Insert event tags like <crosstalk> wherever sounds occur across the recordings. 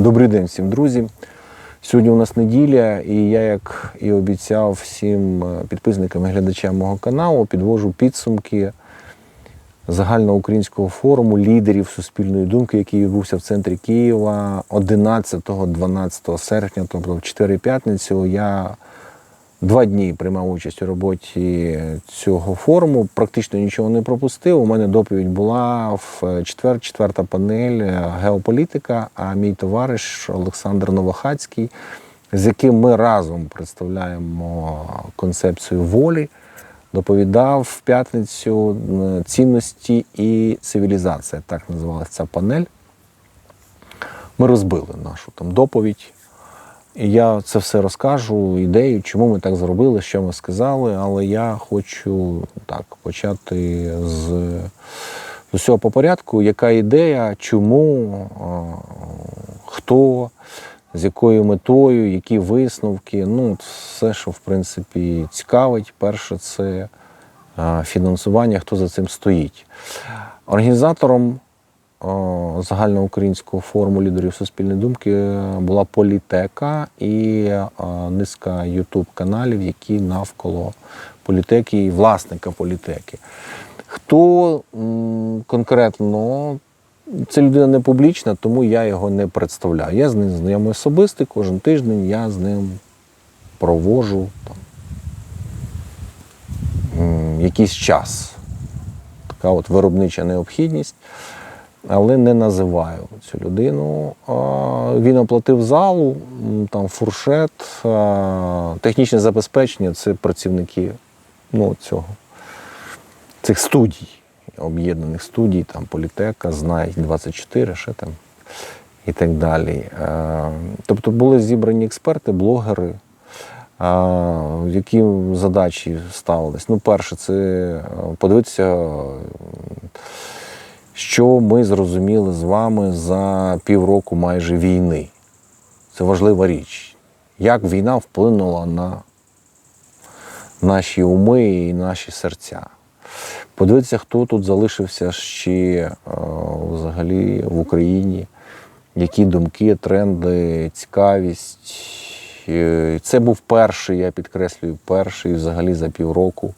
Добрий день всім, друзі. Сьогодні у нас неділя, і я, як і обіцяв всім е, підписникам і глядачам мого каналу, підвожу підсумки загальноукраїнського форуму лідерів суспільної думки, який відбувся в центрі Києва 11-12 серпня, тобто в 4 п'ятницю. Я два дні приймав участь у роботі цього форуму, практично нічого не пропустив. У мене доповідь була в четвер, четверта панель е, геополітика, а мій товариш Олександр Новохацький, з яким ми разом представляємо концепцію волі, доповідав в п'ятницю е, цінності і цивілізація. Так називалася ця панель. Ми розбили нашу там доповідь. І я це все розкажу, ідею, чому ми так зробили, що ми сказали, але я хочу так почати з, усього по порядку. Яка ідея, чому, хто, з якою метою, які висновки. Ну, все, що в принципі цікавить. Перше, це фінансування, хто за цим стоїть. Організатором загальноукраїнського форуму лідерів суспільної думки була політека і е, низка ютуб-каналів, які навколо політеки і власника політеки. Хто конкретно це людина не публічна, тому я його не представляю. Я з ним знайомий особисто, кожен тиждень я з ним провожу там, якийсь час. Така от виробнича необхідність але не називаю цю людину. Він оплатив залу, там фуршет, технічне забезпечення це працівники ну, цього, цих студій, об'єднаних студій, там Політека, Знай 24, ще там і так далі. Тобто були зібрані експерти, блогери. Які задачі ставились? Ну, перше, це е, подивитися що ми зрозуміли з вами за півроку майже війни. Це важлива річ. Як війна вплинула на наші уми і наші серця. Подивитися, хто тут залишився ще е, взагалі в Україні, які думки, тренди, цікавість. Е, Це був перший, я підкреслюю, перший взагалі за півроку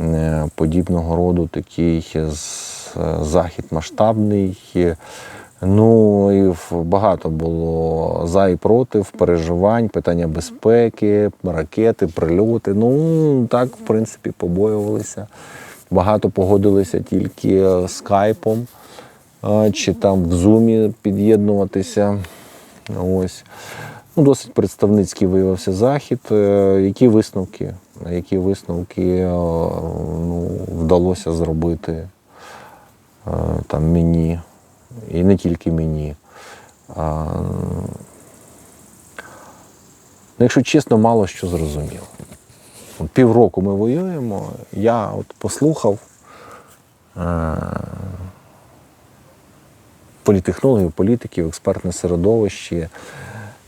е, подібного роду такий з- захід масштабний. Ну і багато було за і проти, переживань, питання безпеки, ракети, прильоти. Ну так, в принципі, побоювалися. Багато погодилися тільки скайпом а, чи там в зумі під'єднуватися. Ось. Ну, досить представницький виявився захід. Е, Які висновки? Які висновки е, ну, вдалося зробити е, там мені, і не тільки мені. А, ну, якщо чесно, мало що зрозуміло. Півроку ми воюємо, я от послухав е, політехнологів, політиків, експертне середовище,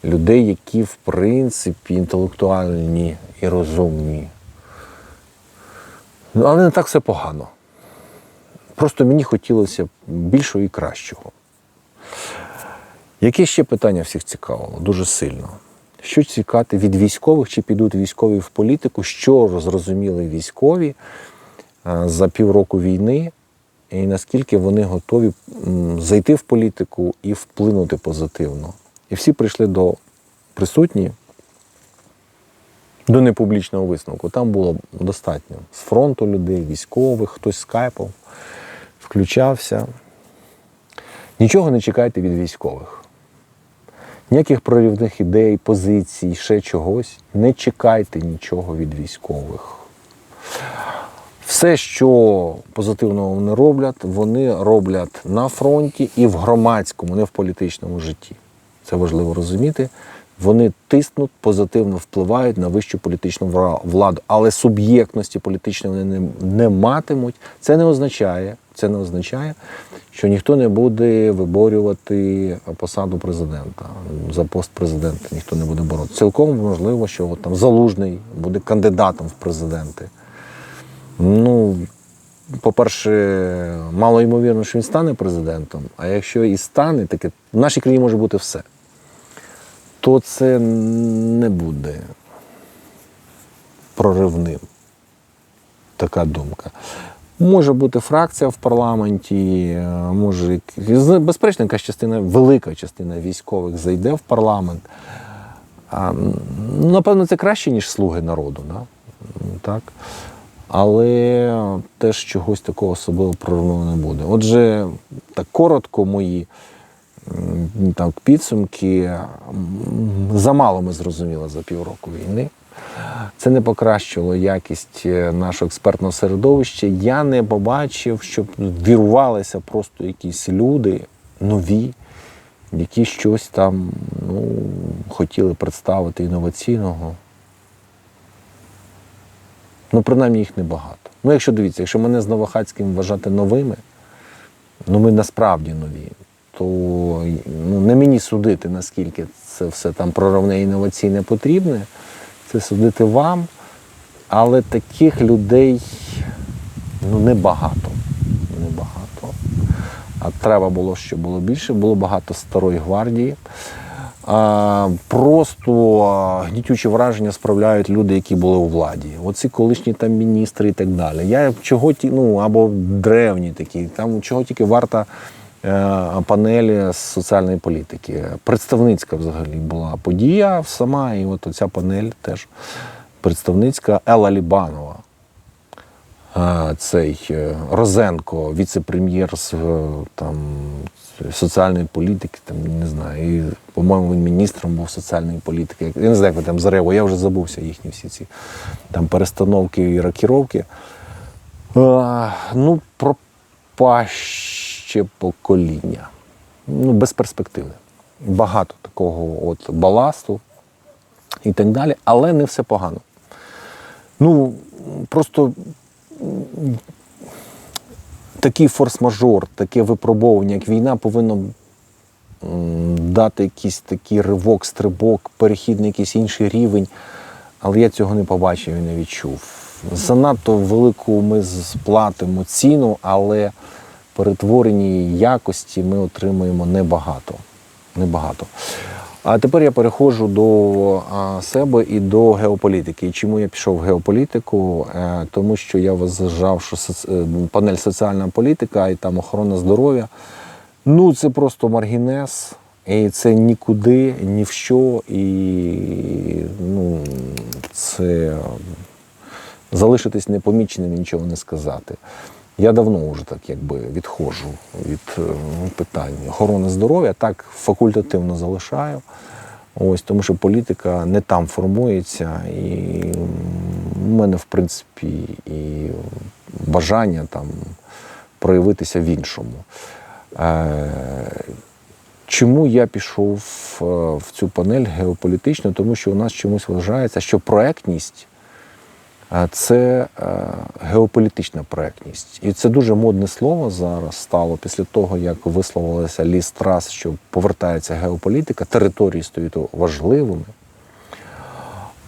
людей, які в принципі інтелектуальні і розумні. Ну, Але не так все погано. Просто мені хотілося більшого і кращого. Яке ще питання всіх цікавило? Дуже сильно. Що цікати від військових, чи підуть військові в політику, що зрозуміли військові е, за півроку війни, і наскільки вони готові зайти в політику і вплинути позитивно. І всі прийшли до присутні до непублічного висновку. Там було достатньо з фронту людей, військових, хтось скайпом включався. Нічого не чекайте від військових. Ніяких проривних ідей, позицій, ще чогось. Не чекайте нічого від військових. Все, що позитивного вони роблять, вони роблять на фронті і в громадському, не в політичному житті. Це важливо розуміти. Вони тиснуть, позитивно впливають на вищу політичну владу, але суб'єктності політичної вони не, не матимуть. Це не означає, це не означає, що ніхто не буде виборювати посаду президента. За пост президента ніхто не буде боротися. Цілком можливо, що от там залужний буде кандидатом в президенти. Ну, по-перше, мало ймовірно, що він стане президентом. А якщо і стане, таке в нашій країні може бути все. То це не буде проривним. Така думка. Може бути фракція в парламенті, е, може, як- безперечно, якась частина, велика частина військових зайде в парламент. А, ну, напевно, це краще, ніж слуги народу. Да? Так? Але теж чогось такого особливо проривного не буде. Отже, так коротко мої так, підсумки. Замало ми зрозуміли за півроку війни. Це не покращило якість е, нашого експертного середовища. Я не побачив, щоб вірвалися просто якісь люди нові, які щось там ну, хотіли представити інноваційного. Ну, принаймні їх небагато. Ну, якщо дивіться, якщо мене з Новохацьким вважати новими, ну ми насправді нові, то ну, не мені судити, наскільки це все там проривне інноваційне потрібне. Це судити вам. Але таких людей ну, небагато. Небагато. А треба було, щоб було більше, було багато старої гвардії. А, просто гнітючі враження справляють люди, які були у владі. Оці колишні там міністри і так далі. Я чого ну або древні такі, там чого тільки варта панелі з соціальної політики. Представницька взагалі була подія сама, і от оця панель теж представницька Елла Лібанова. Цей е, Розенко, віце-прем'єр з е, там, соціальної політики, там, не знаю, і, по-моєму, він міністром був соціальної політики. Я не знаю, як ви там Зарево, я вже забувся їхні всі ці там перестановки і рокіровки. А, ну, пропаще покоління. Ну, без перспективи. Багато такого от баласту і так далі, але не все погано. Ну, просто такий форс-мажор, таке випробовування, як війна, повинно дати якийсь такий ривок, стрибок, перехід на якийсь інший рівень. Але я цього не побачив і не відчув. Занадто велику ми сплатимо ціну, але перетворені якості ми отримуємо небагато. Небагато. А тепер я переходжу до себе і до геополітики. І чому я пішов в геополітику? Е, тому що я вважав, що е, панель соціальна політика і там охорона здоров'я. Ну, це просто маргінез, і це нікуди, ні в що. І ну, це залишитись непоміченим і нічого не сказати. Я давно вже так якби відходжу від е, питань охорони здоров'я, так факультативно залишаю. Ось, тому що політика не там формується, і в мене, в принципі, і бажання там проявитися в іншому. Е, Чому я пішов е, в цю панель геополітичну? Тому що у нас чомусь вважається, що проектність це е, геополітична проектність. І це дуже модне слово зараз стало після того, як висловилася Ліс Трас, що повертається геополітика, території стають важливими.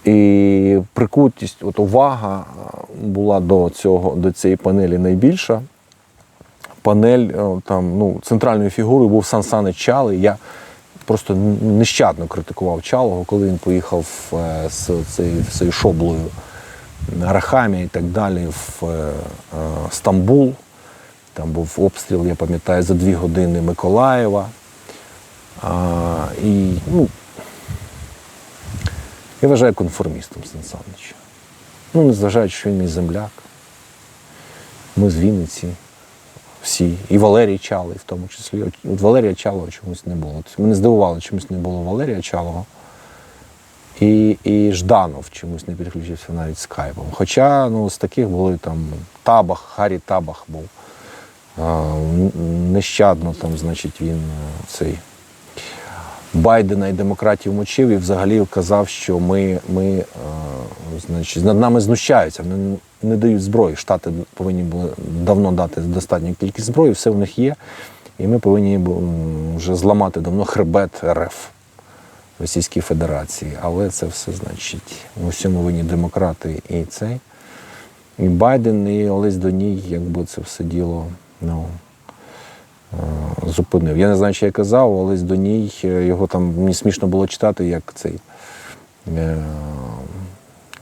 І прикутість, от увага е, була до цього, до цієї панелі найбільша. Панель е, там, ну, центральною фігурою був Сан Санич Чалий. Я просто нещадно критикував Чалого, коли він поїхав з цією, на Рахамі і так далі в е, е, Стамбул. Там був обстріл, я пам'ятаю, за дві години Миколаєва. А, і, ну, я вважаю конформістом Сан Санича. Ну, незважаючи, що він мій земляк. Ми з Вінниці всі. І Валерій Чалий в тому числі. От Валерія Чалова чомусь не було. От Мене здивувало, чомусь не було Валерія Чалова. І, і Жданов чомусь не підключився навіть скайпом. Хоча ну, з таких були там Табах, Харі Табах був. Нещадно там, значить, він е, цей Байдена і демократів мочив і взагалі казав, що ми, ми е, значить, над нами знущаються, вони не дають зброї. Штати повинні були давно дати достатню кількість зброї, все в них є. І ми повинні вже зламати давно хребет РФ Російській Федерації. Але це все, значить, у винні демократи і цей. І Байден, і Олесь Доній, якби це все діло. Ну, е, зупинив. Я не знаю, чи я казав, але з до ній е, його там мені смішно було читати, як цей. Е,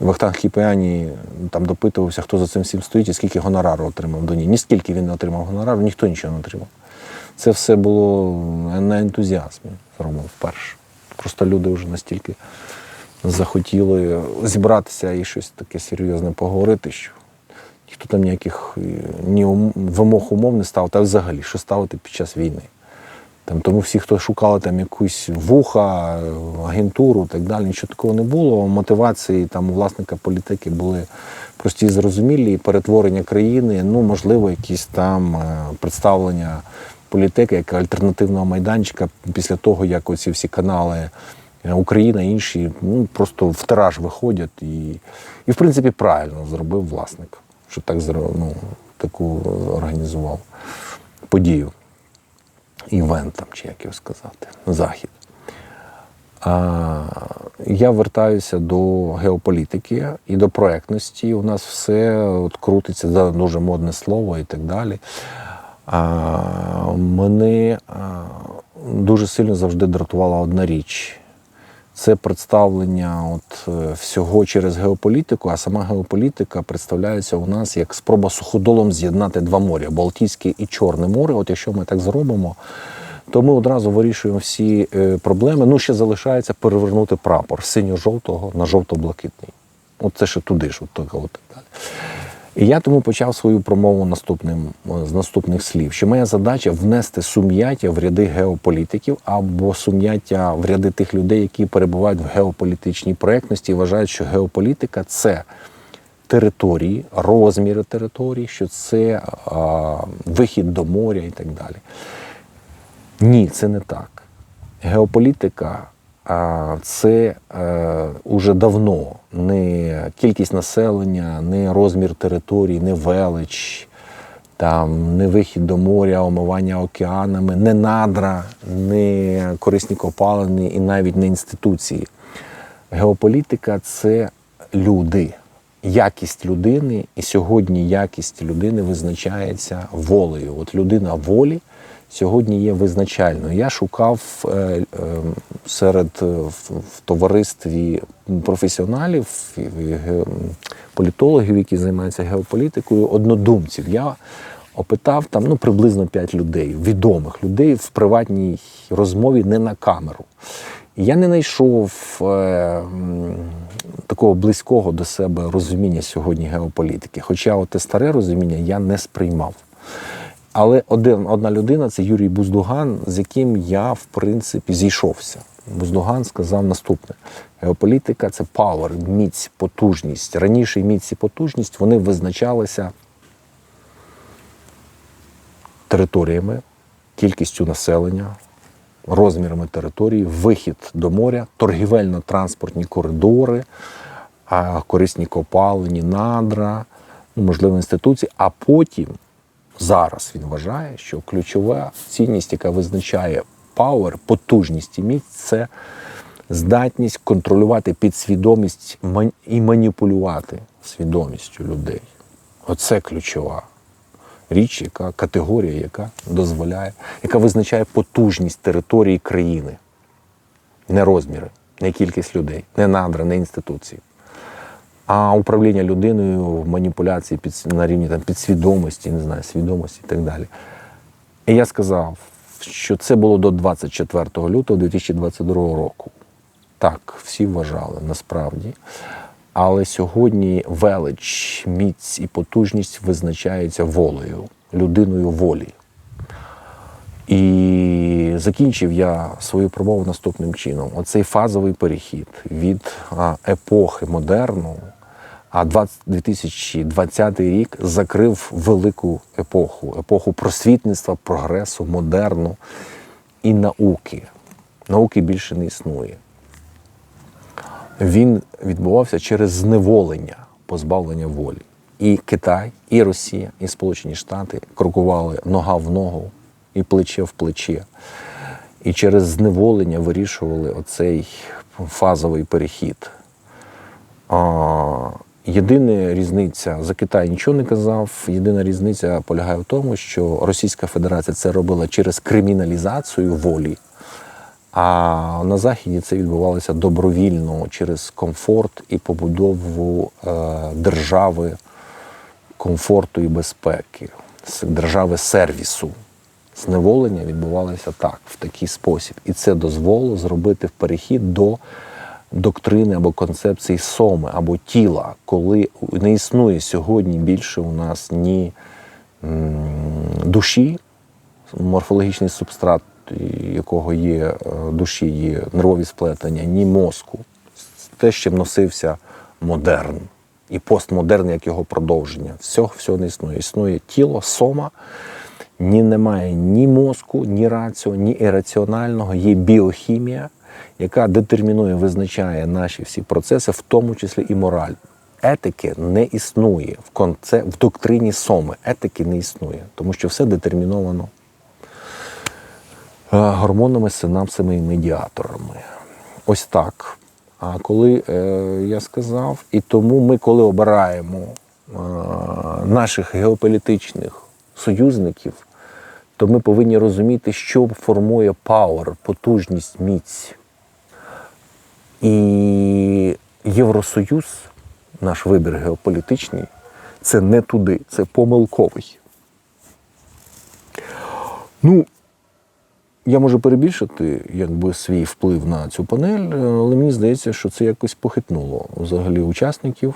Вахтанг Кіпіані там допитувався, хто за цим всім стоїть і скільки гонорару отримав до ній. Ні скільки він не отримав гонорару, ніхто нічого не отримав. Це все було на ентузіазмі зроблено вперше. Просто люди вже настільки захотіли зібратися і щось таке серйозне поговорити, що ніхто там ніяких е, ні вимог умов не став, та взагалі, що ставити під час війни. Там, тому всі, хто шукали там якусь вуха, агентуру і так далі, нічого такого не було. Мотивації там у власника політики були прості і зрозумілі, і перетворення країни, ну, можливо, якісь там е, представлення політики як альтернативного майданчика після того, як оці всі канали е, Україна, інші, ну, просто в тираж виходять. І, і в принципі, правильно зробив власник, що так ну, таку організував подію івент, там, чи як його сказати, захід. А, я вертаюся до геополітики і до проектності. У нас все от крутиться, да, дуже модне слово і так далі. Мене дуже сильно завжди дратувала одна річ. Це представлення от, е, всього через геополітику, а сама геополітика представляється у нас як спроба суходолом з'єднати два моря Балтійське і Чорне море. От якщо ми так зробимо, то ми одразу вирішуємо всі е, проблеми. Ну, ще залишається перевернути прапор з синьо-жовтого на жовто-блакитний. От це ще туди ж, от так, от так далі. І я тому почав свою промову наступним, е, з наступних слів, що моя задача внести сум'яття в ряди геополітиків або сум'яття в ряди тих людей, які перебувають в геополітичній проєктності і вважають, що геополітика це території, розміри територій, що це а, вихід до моря і так далі. Ні, це не так. Геополітика це е, уже давно не кількість населення, не розмір територій, не велич, там, не вихід до моря, омивання океанами, не надра, не корисні копалини і навіть не інституції. Геополітика це люди, якість людини, і сьогодні якість людини визначається волею. От людина волі сьогодні є визначальною. Я шукав е, е, серед е, в, товаристві професіоналів, політологів, які займаються геополітикою, однодумців. Я опитав там ну, приблизно 5 людей, відомих людей в приватній розмові не на камеру. Я не знайшов е, такого близького до себе розуміння сьогодні геополітики. Хоча те старе розуміння я не сприймав. Але один, одна людина це Юрій Буздуган, з яким я, в принципі, зійшовся. Буздуган сказав наступне: геополітика це power, міць, потужність. Раніше міць і потужність вони визначалися територіями, кількістю населення, розмірами території, вихід до моря, торгівельно-транспортні коридори, корисні копалині, надра, ну, можливо, інституції, а потім зараз він вважає, що ключова цінність, яка визначає power, потужність і міць, це здатність контролювати підсвідомість і маніпулювати свідомістю людей. Оце ключова річ, яка категорія, яка дозволяє, яка визначає потужність території країни, не розміри, не кількість людей, не надра, не інституції. А управління людиною в маніпуляції під, на рівні там, підсвідомості, не знаю, свідомості і так далі. І я сказав, що це було до 24 лютого 2022 року. Так, всі вважали насправді. Але сьогодні велич, міць і потужність визначаються волею, людиною волі. І закінчив я свою промову наступним чином: оцей фазовий перехід від епохи модерну, а 2020 рік закрив велику епоху, епоху просвітництва, прогресу, модерну і науки. Науки більше не існує. Він відбувався через зневолення, позбавлення волі. І Китай, і Росія, і Сполучені Штати крокували нога в ногу і плече в плече. І через зневолення вирішували оцей фазовий перехід. Єдина різниця за Китай нічого не казав. Єдина різниця полягає в тому, що Російська Федерація це робила через криміналізацію волі, а на Заході це відбувалося добровільно через комфорт і побудову е, держави комфорту і безпеки, держави сервісу. Зневолення відбувалося так, в такий спосіб. І це дозволило зробити перехід до доктрини або концепції соми або тіла, коли не існує сьогодні більше у нас ні душі, морфологічний субстрат, якого є е, душі, є нервові сплетення, ні мозку. Те, з чим носився модерн і постмодерн, як його продовження. Всього всього не існує. Існує тіло, сома, ні немає ні мозку, ні раціо, ні ірраціонального, є біохімія, яка детермінує, визначає наші всі процеси, в тому числі і мораль. Етики не існує в конце... в доктрині соми. Етики не існує, тому що все детерміновано е, гормонами, синапсами і медіаторами. Ось так. А коли е, я сказав, і тому ми, коли обираємо е, наших геополітичних союзників, то ми повинні розуміти, що формує пауер, потужність, міць. І Євросоюз, наш вибір геополітичний, це не туди, це помилковий. Ну, я можу перебільшити якби, свій вплив на цю панель, але мені здається, що це якось похитнуло взагалі учасників.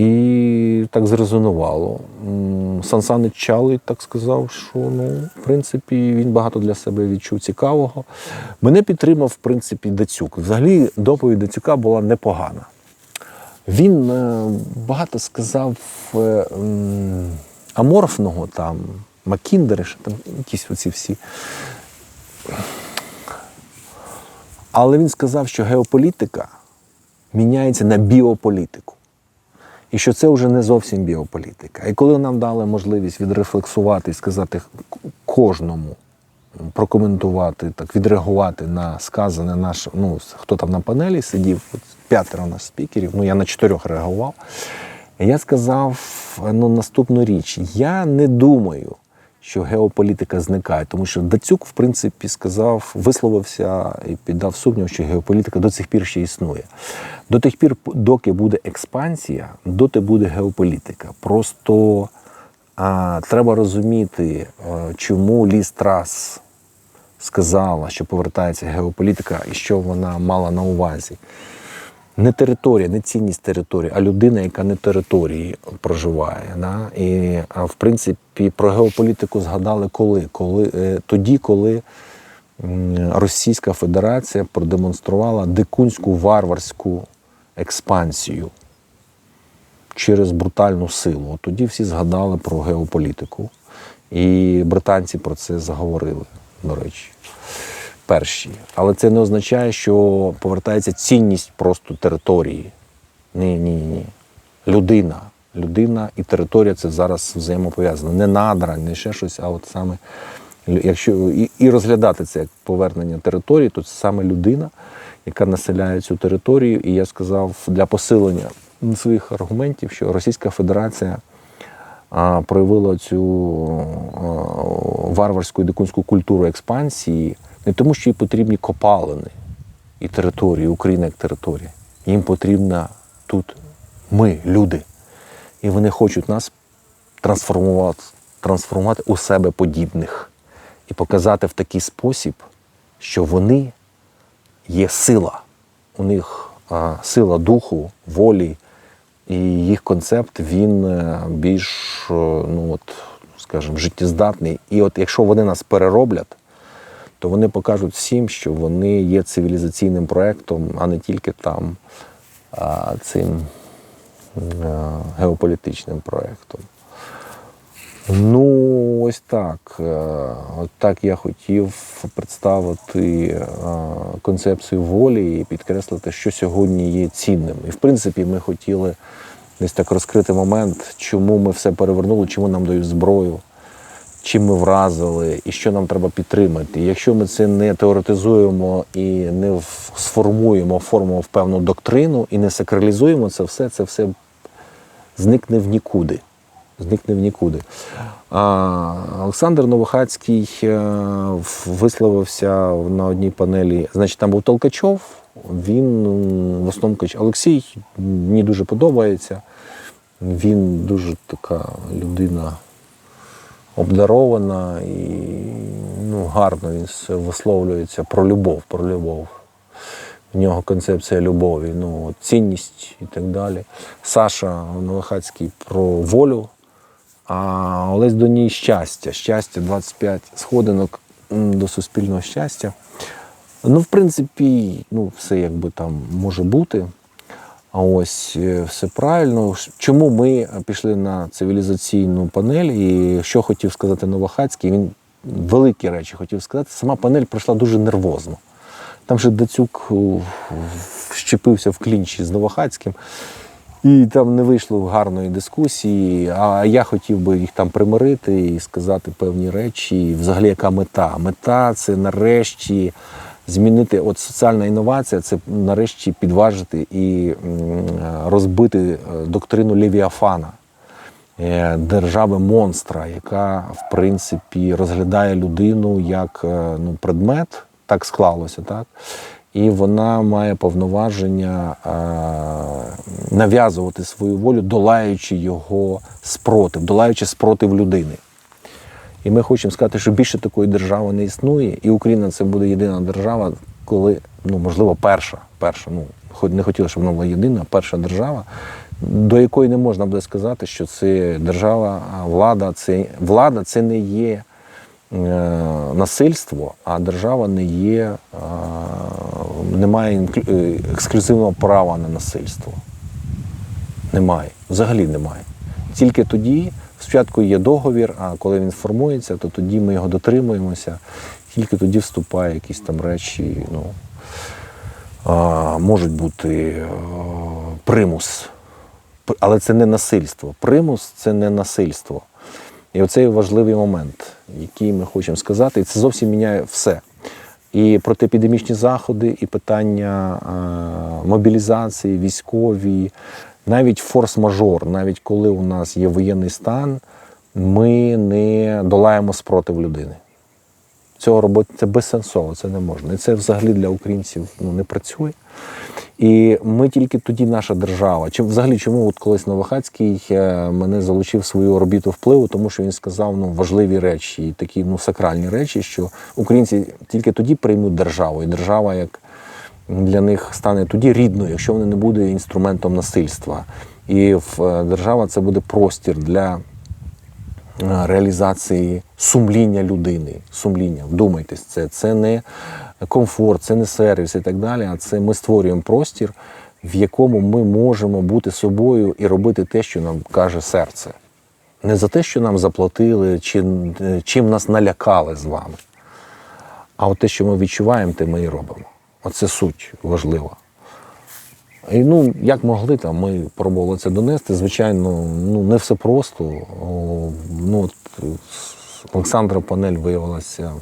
І так зрезонувало. М, Сан Санич Чалий так сказав, що ну, в принципі він багато для себе відчув цікавого. Мене підтримав, в принципі, Дацюк. Взагалі доповідь Дацюка була непогана. Він е, багато сказав е, аморфного там, Макіндериша, там якісь оці всі. Але він сказав, що геополітика міняється на біополітику. І що це вже не зовсім біополітика. І коли нам дали можливість відрефлексувати і сказати кожному, прокоментувати, так, відреагувати на сказане наш, ну, хто там на панелі сидів, п'ятеро нас спікерів, ну я на чотирьох реагував. Я сказав ну, наступну річ: я не думаю, що геополітика зникає, тому що Дацюк, в принципі, сказав, висловився і піддав сумнів, що геополітика до цих пір ще існує. До тих пір, доки буде експансія, доти буде геополітика. Просто а, треба розуміти, а, чому Ліс Трас сказала, що повертається геополітика і що вона мала на увазі. Не територія, не цінність території, а людина, яка не території проживає. Да? І в принципі про геополітику згадали коли? коли е, тоді, коли Російська Федерація продемонструвала дикунську варварську експансію через брутальну силу. От тоді всі згадали про геополітику. І британці про це заговорили, до речі перші. Але це не означає, що повертається цінність просто території. Ні, ні, ні. Людина. Людина і територія це зараз взаємопов'язано. Не надра, не ще щось, а от саме якщо і, і розглядати це як повернення території, то це саме людина, яка населяє цю територію. І я сказав для посилення своїх аргументів, що Російська Федерація а, проявила цю а, варварську і дикунську культуру експансії не тому, що їй потрібні копалини і території, Україна як територія. Їм потрібна тут ми, люди. І вони хочуть нас трансформувати, трансформувати у себе подібних і показати в такий спосіб, що вони є сила. У них а, сила духу, волі, і їх концепт він е, більш, е, ну от, скажімо, життєздатний. І от якщо вони нас перероблять, то вони покажуть всім, що вони є цивілізаційним проєктом, а не тільки там а, цим а, геополітичним проєктом. Ну, ось так. Е, От так я хотів представити е, концепцію волі і підкреслити, що сьогодні є цінним. І в принципі, ми хотіли десь так розкрити момент, чому ми все перевернули, чому нам дають зброю, чим ми вразили і що нам треба підтримати. І якщо ми це не теоретизуємо і не сформуємо, оформимо в певну доктрину і не сакралізуємо це все, це все зникне в нікуди. Зникне в нікуди. А, Олександр Новохацький е, висловився на одній панелі. Значить, там був Толкачов, він в основному Олексій мені дуже подобається. Він дуже така людина обдарована і ну, гарно він висловлюється про любов, про любов. В нього концепція любові, ну, цінність і так далі. Саша Новохацький про волю, а Олесь до ній щастя. Щастя, 25 сходинок до суспільного щастя. Ну, в принципі, ну, все якби там може бути. А ось е, все правильно. Чому ми пішли на цивілізаційну панель? І що хотів сказати Новохацький? Він великі речі хотів сказати. Сама панель пройшла дуже нервозно. Там же Дацюк у, вщепився в клінчі з Новохацьким, і там не вийшло гарної дискусії. А я хотів би їх там примирити і сказати певні речі. І взагалі, яка мета? Мета це нарешті змінити от соціальна інновація, це нарешті підважити і розбити е, доктрину Левіафана. е, Держави монстра, яка в принципі розглядає людину як е, ну, предмет, так склалося, так? І вона має повноваження нав'язувати свою волю, долаючи його спротив, долаючи спротив людини. І ми хочемо сказати, що більше такої держави не існує, і Україна це буде єдина держава, коли, ну можливо, перша, перша, ну хоч не хотіли, щоб вона була єдина, перша держава, до якої не можна буде сказати, що це держава, влада, це влада це не є е, насильство, а держава не є, е, не має інклю- е, ексклюзивного права на насильство. Немає. Взагалі немає. Тільки тоді, спочатку є договір, а коли він формується, то тоді ми його дотримуємося. Тільки тоді вступає якісь там речі, ну, а, можуть бути е, примус. Але це не насильство. Примус це не насильство. І оцей важливий момент, який ми хочемо сказати, і це зовсім міняє все. І протиепідемічні заходи, і питання е, мобілізації, військові, навіть форс-мажор, навіть коли у нас є воєнний стан, ми не долаємо спротив людини. Цього робити це безсенсово, це не можна. І це взагалі для українців ну, не працює. І ми тільки тоді наша держава. Чи взагалі чому от колись Новохацький е, мене залучив свою орбіту впливу, тому що він сказав ну, важливі речі, і такі ну, сакральні речі, що українці тільки тоді приймуть державу, і держава як для них стане тоді рідною, якщо вона не буде інструментом насильства. І в е, держава це буде простір для е, реалізації сумління людини. Сумління, вдумайтесь, це, це не комфорт, це не сервіс і так далі. А це ми створюємо простір, в якому ми можемо бути собою і робити те, що нам каже серце. Не за те, що нам заплатили, чи е, чим нас налякали з вами. А от те, що ми відчуваємо, те ми і робимо. Оце суть важлива. І ну, як могли там, ми пробували це донести. Звичайно, ну не все просто. Ну, от, Олександра Панель виявилася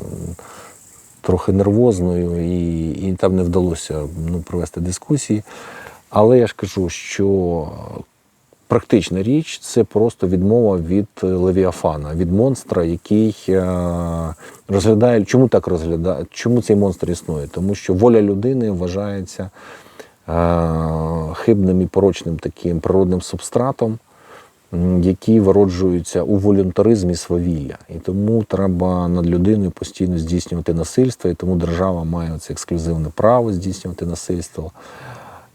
трохи нервозною, і, і там не вдалося ну, провести дискусії. Але я ж кажу, що практична річ це просто відмова від е, Левіафана, від монстра, який е, розглядає, чому так розглядає, чому цей монстр існує? Тому що воля людини вважається е, хибним і порочним таким природним субстратом, які вироджуються у волюнтаризмі свавілля. І тому треба над людиною постійно здійснювати насильство, і тому держава має це ексклюзивне право здійснювати насильство.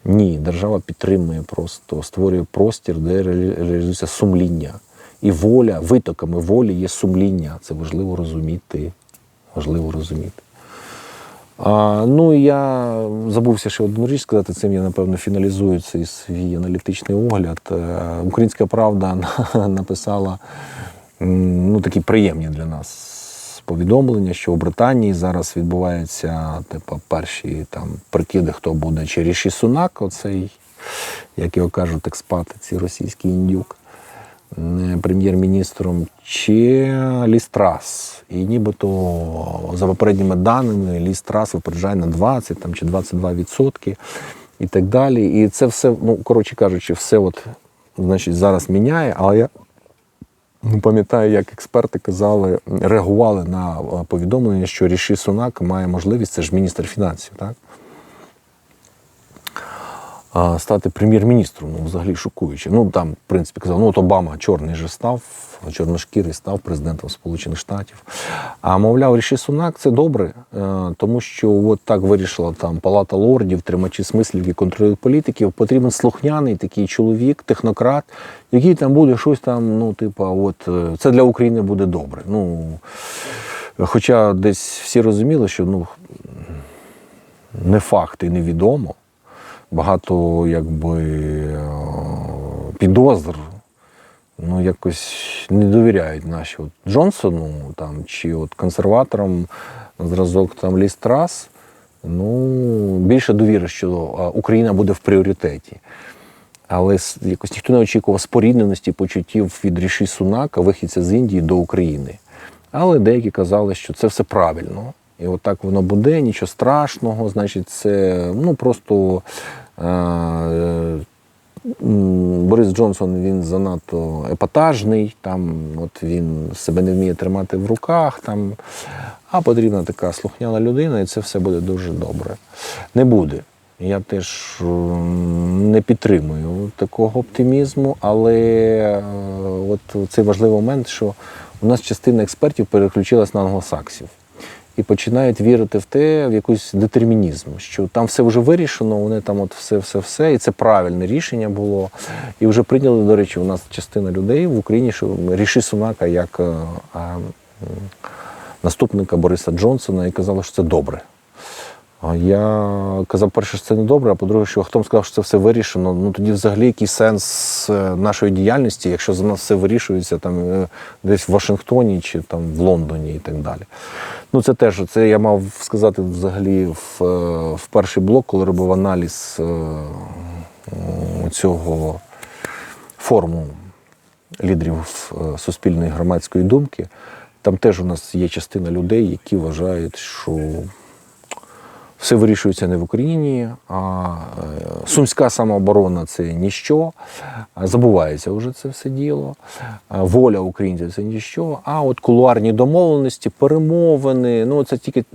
Ні, держава підтримує просто, створює простір, де реалізується сумління. І воля, витоками волі є сумління. Це важливо розуміти. Важливо розуміти. А, ну я забувся ще одну річ сказати, цим я напевно фіналізую цей свій аналітичний огляд. Е, Українська правда <laughs> написала ну, такі приємні для нас повідомлення, що у Британії зараз відбуваються типу, перші там прикиди, хто буде чи Ріші Сунак, оцей, як його кажуть, експати, ці російський індюк. е, прем'єр-міністром, чи Лістрас. І нібито за попередніми даними Лістрас випереджає на 20 там, чи 22 відсотки і так далі. І це все, ну, коротше кажучи, все от, значить, зараз міняє, але я пам'ятаю, як експерти казали, реагували на е, повідомлення, що Ріші Сунак має можливість, це ж міністр фінансів, так? Стати прем'єр-міністром, ну, взагалі шокуюче. Ну, там, в принципі, казав, ну от Обама чорний же став, чорношкірий став президентом Сполучених Штатів. А мовляв, Ріші Сунак це добре, е, тому що от так вирішила там Палата лордів, тримачі смислів, які контролюють політиків. Потрібен слухняний такий чоловік, технократ, який там буде щось там, ну, типа, от е, це для України буде добре. Ну, хоча десь всі розуміли, що ну, не факт і невідомо. Багато якби е, підозр ну, якось не довіряють наші от Джонсону там, чи от консерваторам зразок там Ліс Трас. Ну, більше довіри, що Україна буде в пріоритеті. Але якось ніхто не очікував спорідненості почуттів від Ріші Сунака, вихідця з Індії до України. Але деякі казали, що це все правильно. І от воно буде, нічого страшного. Значить, це ну просто Борис Джонсон він занадто епатажний, там от він себе не вміє тримати в руках, там, а потрібна така слухняна людина, і це все буде дуже добре. Не буде. Я теж не підтримую такого оптимізму, але е, от цей важливий момент, що у нас частина експертів переключилась на англосаксів і починають вірити в те, в якийсь детермінізм, що там все вже вирішено, вони там от все, все, все, і це правильне рішення було. І вже прийняли, до речі, у нас частина людей в Україні, що ріши Сунака як а, а, наступника Бориса Джонсона і казали, що це добре. Я казав, перше, що це не добре, а по-друге, що хто сказав, що це все вирішено. Ну тоді взагалі який сенс е, нашої діяльності, якщо за нас все вирішується там е, десь в Вашингтоні чи там в Лондоні і так далі. Ну це теж це я мав сказати взагалі в, е, в перший блок, коли робив аналіз цього форуму лідерів суспільної громадської думки. Там теж у нас є частина людей, які вважають, що все вирішується не в Україні, а е, сумська самооборона це ніщо. Забувається вже це все діло. Воля українців це ніщо. А от кулуарні домовленості, перемовини. Ну це тільки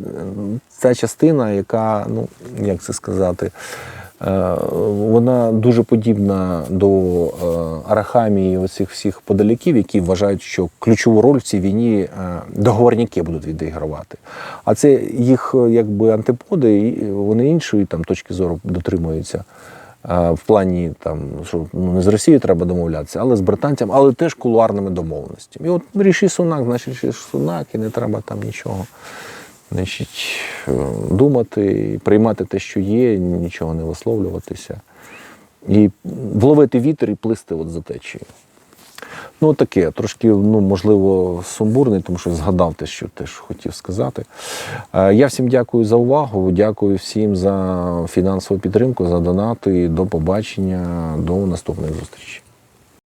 та частина, яка, ну як це сказати. Е, Вона дуже подібна до е, Арахамії оцих всіх подаляків, які вважають, що ключову роль в цій війні е, договорняки будуть відігравати. А це їх якби антиподи, і вони іншої там точки зору дотримуються. В плані там, що ну, не з Росією треба домовлятися, але з британцями, але теж кулуарними домовленостями. І от ріши Сунак, значить ріши Сунак, і не треба там нічого значить, е, думати, приймати те, що є, нічого не висловлюватися. І вловити вітер і плисти от за течією. Ну, таке, трошки, ну, можливо, сумбурний, тому що згадав те, що теж хотів сказати. Е, Я всім дякую за увагу, дякую всім за фінансову підтримку, за донати. До побачення, до наступної зустрічі.